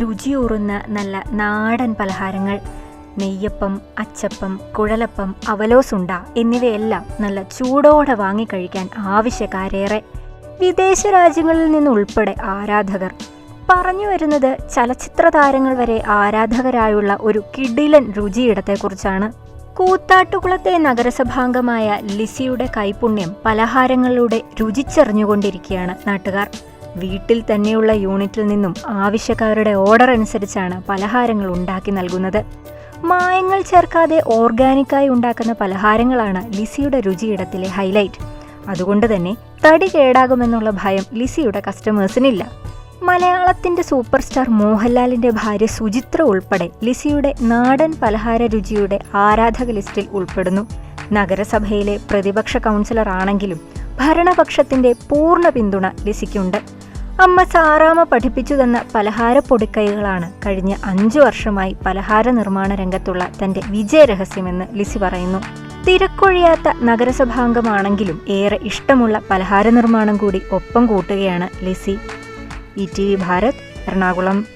രുചിയൂറുന്ന നല്ല നാടൻ പലഹാരങ്ങൾ. നെയ്യപ്പം അച്ചപ്പം കുഴലപ്പം അവലോസുണ്ട എന്നിവയെല്ലാം നല്ല ചൂടോടെ വാങ്ങിക്കഴിക്കാൻ ആവശ്യക്കാരേറെ. വിദേശ രാജ്യങ്ങളിൽ നിന്നുൾപ്പെടെ ആരാധകർ. പറഞ്ഞു വരുന്നത് ചലച്ചിത്ര താരങ്ങൾ വരെ ആരാധകരായുള്ള ഒരു കിടിലൻ രുചിയിടത്തെക്കുറിച്ചാണ്. കൂത്താട്ടുകുളത്തെ നഗരസഭാംഗമായ ലിസിയുടെ കൈപുണ്യം പലഹാരങ്ങളിലൂടെ രുചിച്ചറിഞ്ഞുകൊണ്ടിരിക്കുകയാണ് നാട്ടുകാർ. വീട്ടിൽ തന്നെയുള്ള യൂണിറ്റിൽ നിന്നും ആവശ്യക്കാരുടെ ഓർഡർ അനുസരിച്ചാണ് പലഹാരങ്ങൾ ഉണ്ടാക്കി നൽകുന്നത്. മായങ്ങൾ ചേർക്കാതെ ഓർഗാനിക്കായി ഉണ്ടാക്കുന്ന പലഹാരങ്ങളാണ് ലിസിയുടെ രുചിയിടത്തിലെ ഹൈലൈറ്റ്. അതുകൊണ്ട് തന്നെ തടി കേടാകുമെന്നുള്ള ഭയം ലിസിയുടെ കസ്റ്റമേഴ്സിനില്ല. മലയാളത്തിന്റെ സൂപ്പർ സ്റ്റാർ മോഹൻലാലിന്റെ ഭാര്യ സുചിത്ര ഉൾപ്പെടെ ലിസിയുടെ നാടൻ പലഹാര രുചിയുടെ ആരാധക ലിസ്റ്റിൽ ഉൾപ്പെടുന്നു. നഗരസഭയിലെ പ്രതിപക്ഷ കൗൺസിലർ ആണെങ്കിലും ഭരണപക്ഷത്തിന്റെ പൂർണ പിന്തുണ ലിസിക്കുണ്ട്. അമ്മ സാറാമ പഠിപ്പിച്ചു തന്ന പലഹാര പൊടിക്കൈകളാണ് കഴിഞ്ഞ അഞ്ചു വർഷമായി പലഹാര നിർമ്മാണ രംഗത്തുള്ള തന്റെ വിജയരഹസ്യമെന്ന് ലിസി പറയുന്നു. തിരക്കൊഴിയാത്ത നഗരസഭാംഗമാണെങ്കിലും ഏറെ ഇഷ്ടമുള്ള പലഹാര നിർമ്മാണം കൂടി ഒപ്പം കൂട്ടുകയാണ് Lissy. E T V Bharat Ernakulam.